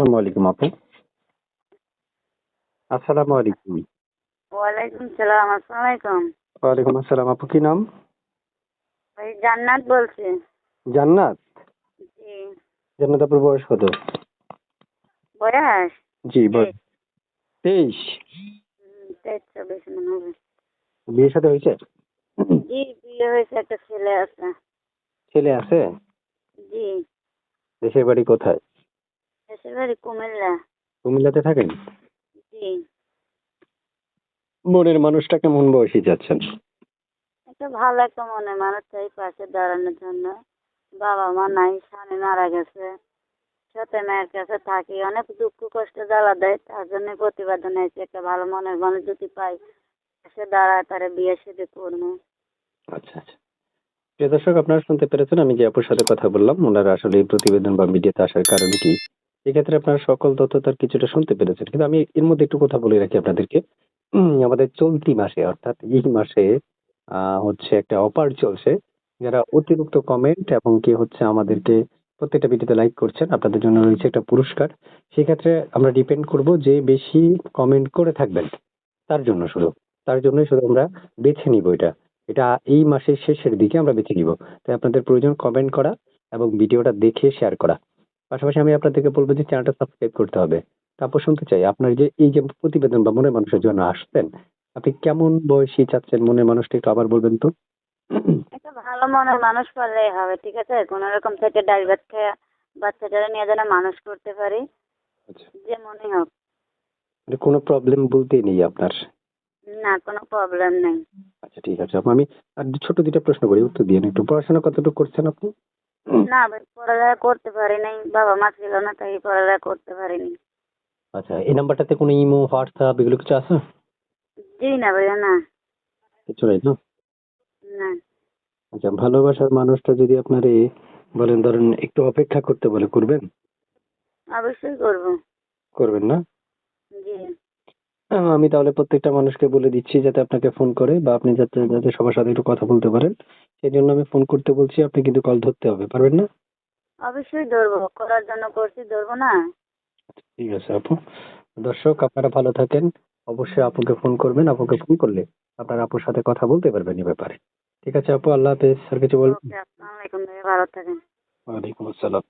আসসালামু আলাইকুম আপু। আসসালামু আলাইকুম। ওয়ালাইকুম সালাম আসসালামু আলাইকুম। ওয়ালাইকুম আসসালাম আপু কি নাম? ভাই জান্নাত বলছি। জান্নাত? জি। জান্নাত আপুর বয়স কত? বয়স? জি বয়স। তেইশ। তেইশ চব্বিশ মনে হবে। বিয়ের সাথে হয়েছে? জি বিয়ে হয়েছে একটা ছেলে আছে। ছেলে আছে? জি। দেশের বাড়ি কোথায়? বাড়ি কুমিল্লা। কুমিল্লাতে থাকেন? জি। মনের মানুষটা কেমন বয়সী যাচ্ছেন? একটা ভালো একটা মনে মানুষ চাই পাশে দাঁড়ানোর জন্য। বাবা মা নাই স্বামী মারা গেছে। সাথে মায়ের কাছে থাকি অনেক দুঃখ কষ্ট জ্বালা দেয় তার জন্য প্রতিবেদন হয়েছে একটা ভালো মনের মানুষ যদি পাই পাশে দাঁড়ায় তারা বিয়ে সাথে করব। আচ্ছা আচ্ছা। প্রিয় দর্শক আপনারা শুনতে পেরেছেন আমি যে আপুর সাথে কথা বললাম ওনারা আসলে এই প্রতিবেদন বা মিডিয়াতে আসার কারণ কি? এক্ষেত্রে আপনারা সকল তথ্য তার কিছুটা শুনতে পেরেছেন। কিন্তু আমি এর মধ্যে একটু কথা বলে রাখি আপনাদেরকে। আমাদের চলতি মাসে অর্থাৎ এই মাসে আহ, হচ্ছে একটা অফার চলছে। যারা অতিরিক্ত কমেন্ট এবং কি হচ্ছে আমাদেরকে প্রত্যেকটা ভিডিওতে লাইক করছেন আপনাদের জন্য রয়েছে একটা পুরস্কার। সেক্ষেত্রে আমরা ডিপেন্ড করব যে বেশি কমেন্ট করে থাকবেন তার জন্য শুধু। তার জন্যই শুধু আমরা বেছে নিব এটা। এটা এই মাসের শেষের দিকে আমরা বেছে নিব। তাই আপনাদের প্রয়োজন কমেন্ট করা এবং ভিডিওটা দেখে শেয়ার করা। পাশাপাশি আমি আপনাদেরকে বলব যে চ্যানেলটা সাবস্ক্রাইব করতে হবে। তারপর শুনতে চাই আপনার যে এই যে প্রতিবেদন বা মনের মানুষের জন্য আসছেন আপনি কেমন বয়সী চাচ্ছেন? মনের মানুষটা একটু আবার বলবেন তো। একটা ভালো মনের মানুষ পারলেই হবে ঠিক আছে? কোনো রকম থেকে ডাইভার খেয়ে বাচ্চাটারা নিয়ে যেন মানুষ করতে পারি আচ্ছা। যে মনে হোক। মানে কোনো প্রবলেম বলতেই নেই আপনার? না কোনো প্রবলেম নেই। আচ্ছা ঠিক আছে। আপু আমি আর ছোট দুইটা প্রশ্ন করি উত্তর দিয়ে একটু পড়াশোনা কতটুকু করছেন আপনি? না ভাই পড়ালেখা করতে পারি নাই বাবা মা ছিল না তাই পড়ালেখা করতে পারিনি। আচ্ছা এই নাম্বারটাতে কোনো ইমো হোয়াটসঅ্যাপ এগুলো কিছু আছে? জি না ভাইয়া না। কিছু নাই না না। আচ্ছা ভালোবাসার মানুষটা যদি আপনার বলেন ধরেন একটু অপেক্ষা করতে বলে করবেন? অবশ্যই করব। করবেন না? জি। আমি তাহলে প্রত্যেকটা মানুষকে বলে দিচ্ছি যাতে আপনাকে ফোন করে বা আপনি যাতে যাতে সবার সাথে একটু কথা বলতে পারেন। সেই জন্য আমি ফোন করতে বলছি আপনি কিন্তু কল ধরতে হবে পারবেন না? অবশ্যই ধরবো করার জন্য করছি ধরবো না? ঠিক আছে আপু। দর্শক আপনারা ভালো থাকেন। অবশ্যই আপুকে ফোন করবেন আপুকে ফোন করলে আপনার আপুর সাথে কথা বলতে পারবেন এই ব্যাপারে। ঠিক আছে আপু আল্লাহ হাফেজ। আর কিছু বলবেন ভালো থাকেন। ওয়ালাইকুম আসসালাম।